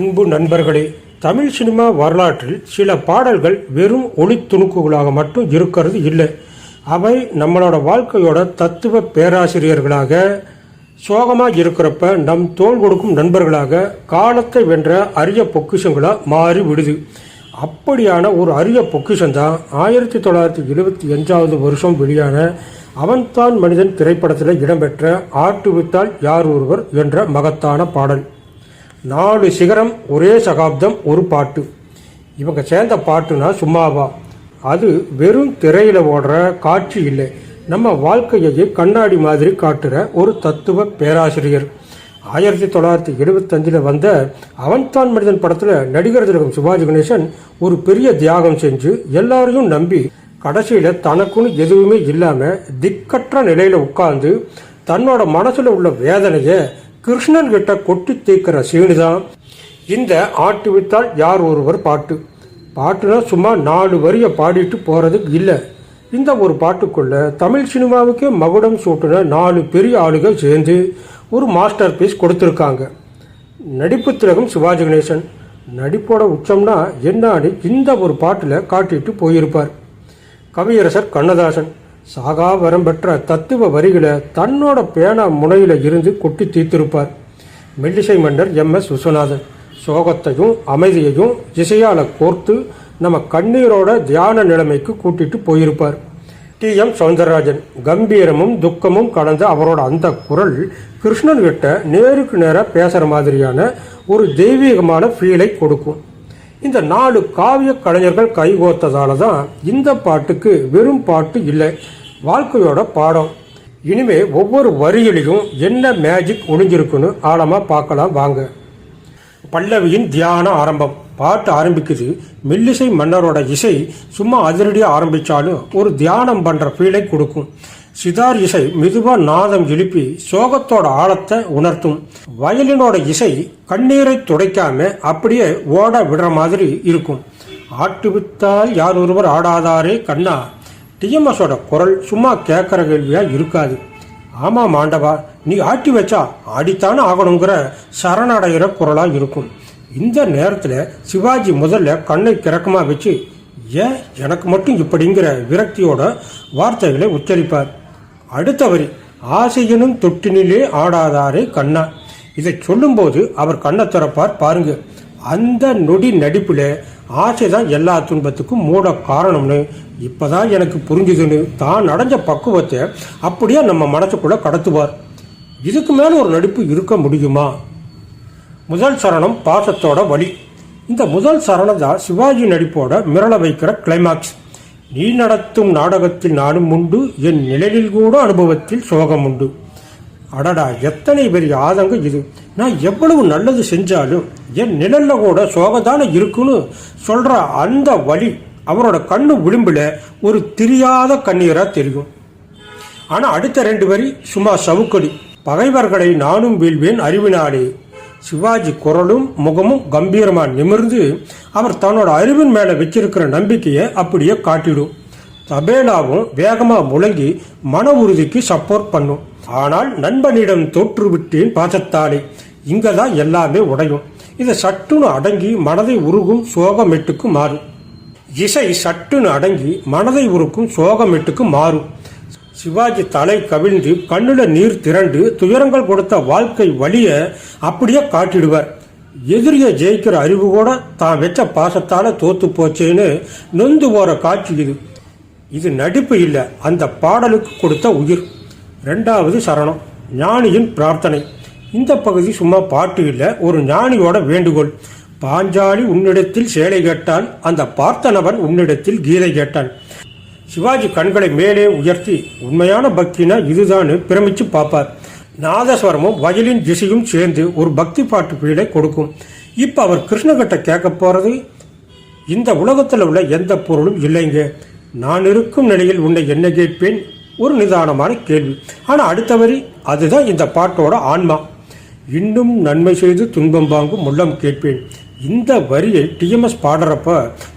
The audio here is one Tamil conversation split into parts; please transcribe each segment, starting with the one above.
அன்பு நண்பர்களே தமிழ் சினிமா வரலாற்றில் சில பாடல்கள் வெறும் ஒளி துணுக்குகளாக மட்டும் இருக்கிறது இல்லை. அவை நம்மளோட வாழ்க்கையோட தத்துவ பேராசிரியர்களாக சோகமாக இருக்கிறப்ப நம் தோள் கொடுக்கும் நண்பர்களாக காலத்தை வென்ற அரிய பொக்கிஷங்களாக மாறி விடுது. அப்படியான ஒரு அரிய பொக்கிஷம் தான் ஆயிரத்தி தொள்ளாயிரத்தி எழுபத்தி அஞ்சாவது வருஷம் வெளியான அவன்தான் மனிதன் திரைப்படத்தில் இடம்பெற்ற ஆட்டுவிட்டால் யார் ஒருவர் என்ற மகத்தான பாடல். நாலு சிகரம் ஒரே சகாப்தம் ஒரு பாட்டு. இவங்க சேர்ந்த பாட்டுனா சும்மாவா? அது வெறும் திரையில் ஓடுற காட்சி இல்லை. நம்ம வாழ்க்கையையே கண்ணாடி மாதிரி காட்டுற ஒரு தத்துவ பேராசிரியர். ஆயிரத்தி தொள்ளாயிரத்தி எழுபத்தஞ்சில் வந்த அவன்தான் மனிதன் படத்தில் நடிகர் திலகம் சிவாஜி கணேசன் ஒரு பெரிய தியாகம் செஞ்சு எல்லாரையும் நம்பி கடைசியில் தனக்குன்னு எதுவுமே இல்லாமல் திக்கற்ற நிலையில் உட்கார்ந்து தன்னோட மனசில் உள்ள வேதனையை கிருஷ்ணன் கிட்ட கொட்டி தீர்க்கிற சீனு தான் இந்த ஆட்டு வித்தால் யார் ஒருவர் பாட்டு. பாட்டுனா சும்மா நாலு வரியை பாடிட்டு போகிறதுக்கு இல்லை. இந்த ஒரு பாட்டுக்குள்ள தமிழ் சினிமாவுக்கே மகுடம் சூட்டின நாலு பெரிய ஆளுகள் சேர்ந்து ஒரு மாஸ்டர் பீஸ் கொடுத்துருக்காங்க. நடிப்பு திலகம் சிவாஜி கணேசன். நடிப்போட உச்சம்னா என்னான்னு இந்த ஒரு பாட்டில் காட்டிட்டு போயிருப்பார். கவியரசர் கண்ணதாசன். சாகா வரம் பெற்ற தத்துவ வரிகளை தன்னோட பேனா முனையில் இருந்து கொட்டி தீர்த்திருப்பார். மெல்லிசை மன்னர் எம். எஸ். விஸ்வநாதன். சோகத்தையும் அமைதியையும் இசையால் கோர்த்து நம்ம கண்ணீரோட தியான நிலைமைக்கு கூட்டிட்டு போயிருப்பார். டி. எம். சௌந்தரராஜன் கம்பீரமும் துக்கமும் கலந்த அவரோட அந்த குரல் கிருஷ்ணன் கிட்ட நேருக்கு நேராக பேசுகிற மாதிரியான ஒரு தெய்வீகமான ஃபீலை கொடுக்கும். இந்த நாலு காவிய கலைஞர்கள் கைகோத்ததால தான் இந்த பாட்டுக்கு வெறும் பாட்டு இல்லை. வாழ்க்கையோட பாடம். இனிமே ஒவ்வொரு வரியிலையும் என்ன மேஜிக் ஒளிஞ்சிருக்குன்னு ஆழமாக பார்க்கலாம் வாங்க. பல்லவியின் தியான ஆரம்பம். பாட்டு ஆரம்பிக்குது. மெல்லிசை மன்னரோட இசை சும்மா அதிரடியாக ஆரம்பித்தாலும் ஒரு தியானம் பண்ணுற ஃபீலை கொடுக்கும். சிதார் இசை மெதுவாக நாதம் எழுப்பி சோகத்தோட ஆழத்தை உணர்த்தும். வயலினோட இசை கண்ணீரை துடைக்காம அப்படியே ஓட விடுற மாதிரி இருக்கும். ஆட்டு வித்தால் யார் ஒருவர் ஆடாதாரே கண்ணா. டிஎம்எஸோட குரல் சும்மா கேட்குற கேள்வியாக இருக்காது. ஆமாம் மாண்டவா நீ ஆட்டி வச்சா ஆடித்தானே ஆகணுங்கிற சரணடைகிற குரலாக இருக்கும். இந்த நேரத்தில் சிவாஜி முதல்ல கண்ணை கிறக்கமாக வச்சு ஏன் எனக்கு மட்டும் இப்படிங்கிற விரக்தியோட வார்த்தைகளை உச்சரிப்பார். அடுத்த வரி ஆசையனும் தொட்டினிலே ஆடாதாரே கண்ணா. இதை சொல்லும்போது அவர் கண்ணை திறப்பார் பாருங்கள் அந்த நொடி நடிப்பில் ஆசை தான் எல்லா துன்பத்துக்கும் மூட காரணம்னு இப்பதான் எனக்கு புரிஞ்சுதுன்னு தான் அடைஞ்ச பக்குவத்தை அப்படியே நம்ம மனசுக்குள்ளே கடத்துவார். இதுக்கு மேலே ஒரு நடிப்பு இருக்க முடியுமா? முதல் சரணம் பாசத்தோட வழி இந்த முதல் சரணம் தான் சிவாஜி நடிப்போட மிரள வைக்கிற கிளைமாக்ஸ் நீ நடத்தும் நாடகத்தில் நானும் உண்டு என் நிழலில் கூட அனுபவத்தில் சோகம் உண்டு அடடா எத்தனை பெரிய ஆதங்கம் இது. நான் எவ்வளவு நல்லது செஞ்சாலும் என் நிழல்ல கூட சோகதானே இருக்குன்னு சொல்ற அந்த வழி அவரோட கண்ணு விளிம்பில் ஒரு தெரியாத கண்ணீரா தெரியும். ஆனா அடுத்த ரெண்டு வரி சும்மா சவுக்கடி. பகைவர்களை நானும் வீழ்வேன் அறிவினாலே. சிவாஜி குரலும் முகமும் கம்பீரமா நிமிர்ந்து அவர் தன்னோட அறிவின் மேல வச்சிருக்கிற நம்பிக்கையை அப்படியே காட்டிடும். தபேலாவும் வேகமா முழங்கி மன உறுதிக்கு சப்போர்ட் பண்ணும். ஆனால் நண்பனிடம் தோற்றுவிட்டேன் பாசத்தாலே. இங்கதான் எல்லாமே உடையும். இதை சட்டுன்னு அடங்கி மனதை உருகும் சோகமெட்டுக்கு மாறும் இசை சட்டுன்னு அடங்கி மனதை உருக்கும் சோகமெட்டுக்கு மாறும் சிவாஜி தலை கவிழ்ந்து கண்ணுல நீர் திரண்டு துயரங்கள் கொடுத்த வாழ்க்கை வழிய அப்படியே காட்டிடுவார். எதிரியை ஜெயிக்கிற அறிவு கூட தான் வச்ச பாசத்தால தோத்து போச்சேன்னு நொந்து போற காட்சி இது. இது நடிப்பு இல்லை அந்த பாடலுக்கு கொடுத்த உயிர். ரெண்டாவது சரணம் ஞானியின் பிரார்த்தனை. இந்த பகுதி சும்மா பாட்டு இல்லை ஒரு ஞானியோட வேண்டுகோள். பாஞ்சாலி உன்னிடத்தில் சேலை கேட்டான் அந்த பார்த்தனவன் உன்னிடத்தில் கீதை கேட்டான். சிவாஜி கண்களை மேலே உயர்த்தி உண்மையான பக்தினா இதுதான்னு பிரமிச்சு பார்ப்பார். நாதஸ்வரமும் வயலின் திசையும் சேர்ந்து ஒரு பக்தி பாட்டு பீடை கொடுக்கும். இப்போ அவர் கிருஷ்ணகிட்ட கேட்க போறது இந்த உலகத்தில் உள்ள எந்த பொருளும் இல்லைங்க. நான் இருக்கும் நிலையில் உன்னை என்ன கேட்பேன்? ஒரு நிதானமான கேள்வி. ஆனால் அடுத்த வரி அதுதான் இந்த பாட்டோட ஆன்மா. இன்னும் நன்மை செய்து துன்பம் வாங்கும் உள்ளம் கேட்பேன். இந்த வரியை டிஎம்எஸ் பாடுறப்ப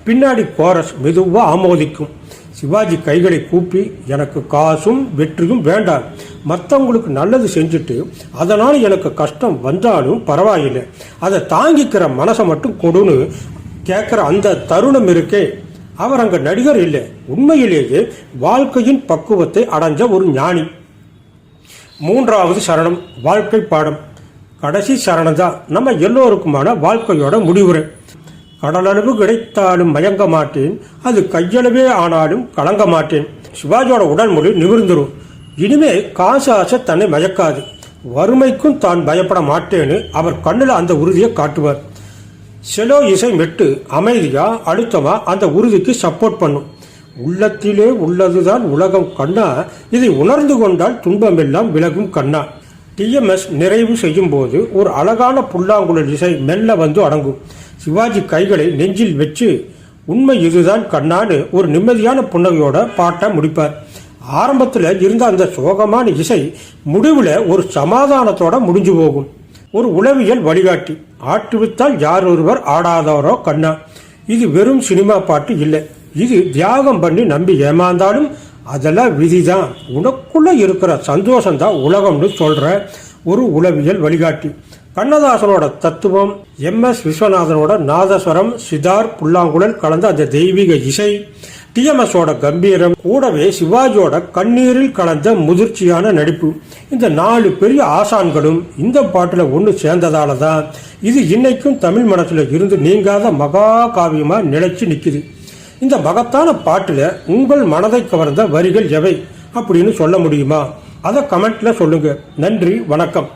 பின்னாடி கோரஸ் மெதுவாக ஆமோதிக்கும். சிவாஜி கைகளை கூப்பி எனக்கு காசும் வெற்றியும் வேண்டாம். மற்றவங்களுக்கு நல்லது செஞ்சுட்டு அதனால் எனக்கு கஷ்டம் வந்தாலும் பரவாயில்லை. அதை தாங்கிக்கிற மனசை மட்டும் கொடுன்னு கேட்குற அந்த தருணம் இருக்கே. அவர் அங்கு நடிகர் இல்லை. உண்மையிலேயே வாழ்க்கையின் பக்குவத்தை அடைஞ்ச ஒரு ஞானி. மூன்றாவது சரணம் வாழ்க்கை பாடம். கடைசி சரணம் தான் நம்ம எல்லோருக்குமான வாழ்க்கையோட முடிவுரை. கடலளவு கிடைத்தாலும் மயங்க மாட்டேன். அது கையளவே ஆனாலும் கலங்க மாட்டேன். சிவாஜியோட உடல்மொழி நிமிர்ந்துடும் இனிமே காசு ஆசை தன்னை மயக்காது. வறுமைக்கும் தான் பயப்பட மாட்டேன்னு அவர் கண்ணில் அந்த உறுதியை காட்டுவார். செலோ இசை மெட்டு அமைதியா அழுத்தமா அந்த உறுதிக்கு சப்போர்ட் பண்ணும். உள்ளத்திலே உள்ளதுதான் உலகம் கண்ணா. இதை உணர்ந்து கொண்டால் துன்பமெல்லாம் விலகும் கண்ணா. டிஎம்எஸ் நிறைவு செய்யும் போது ஒரு அழகான புல்லாங்குழல் இசை மெல்ல வந்து அடங்கும். சிவாஜி கைகளை நெஞ்சில் வச்சு உண்மை இதுதான் கண்ணான்னு ஒரு நிம்மதியான புன்னகையோட பாட்டை முடிப்பார். ஆரம்பத்தில் இருந்த அந்த சோகமான இசை முடிவில் ஒரு சமாதானத்தோட முடிஞ்சு போகும். ஒரு உளவியல் வழிகாட்டி. ஆட்டுவித்தால் யார் ஒருவர் ஆடாதவரோ கண்ணா? இது வெறும் சினிமா பாட்டு இல்லை. இது தியாகம் பண்ணி நம்பி ஏமாந்தாலும் அதெல்லாம் விதிதான். உனக்குள்ளே இருக்கிற சந்தோஷம் தான் உலகம்னு சொல்கிற ஒரு உளவியல் வழிகாட்டி. கண்ணதாசனோட தத்துவம் எம் எஸ் விஸ்வநாதனோட நாதஸ்வரம் சிதார் புல்லாங்குழல் கலந்த அந்த தெய்வீக இசை டிஎம்எஸோட கம்பீரம் கூடவே சிவாஜியோட கண்ணீரில் கலந்த முதிர்ச்சியான நடிப்பு. இந்த நாலு பெரிய ஆசான்களும் இந்த பாட்டில் ஒன்று சேர்ந்ததால தான் இது இன்னைக்கும் தமிழ் மனசில் இருந்து நீங்காத மகா காவியமாக நிலைச்சு நிக்குது. இந்த மகத்தான பாட்டில் உங்கள் மனதை கவர்ந்த வரிகள் எவை? அப்படின்னு சொல்ல முடியுமா? அதை கமெண்ட்ல சொல்லுங்க. நன்றி வணக்கம்.